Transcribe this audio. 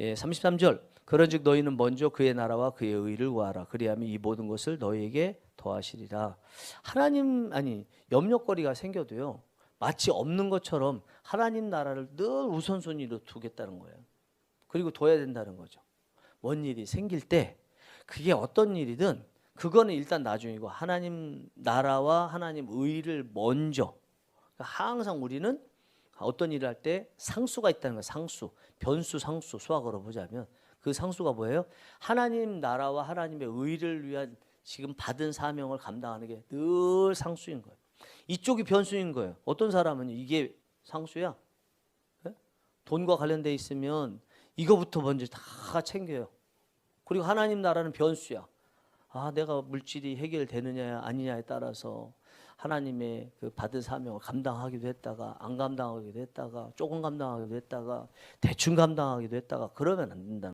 예, 33절. 그런즉 너희는 먼저 그의 나라와 그의 의를 구하라. 그리하면 이 모든 것을 너희에게 더하시리라. 하나님 아니 염려거리가 생겨도요 마치 없는 것처럼 하나님 나라를 늘 우선순위로 두겠다는 거예요. 그리고 둬야 된다는 거죠. 뭔 일이 생길 때 그게 어떤 일이든 그거는 일단 나중이고 하나님 나라와 하나님 의를 먼저. 그러니까 항상 우리는 어떤 일을 할 때 상수가 있다는 거예요. 상수, 변수, 상수 수학으로 보자면 그 상수가 뭐예요? 하나님 나라와 하나님의 의를 위한 지금 받은 사명을 감당하는 게 늘 상수인 거예요. 이쪽이 변수인 거예요. 어떤 사람은 이게 상수야. 예? 돈과 관련돼 있으면 이거부터 먼저 다 챙겨요. 그리고 하나님 나라는 변수야. 아, 내가 물질이 해결되느냐 아니냐에 따라서 하나님의 그 받은 사명을 감당하기도 했다가 안 감당하기도 했다가 조금 감당하기도 했다가 대충 감당하기도 했다가 그러면 안 된다.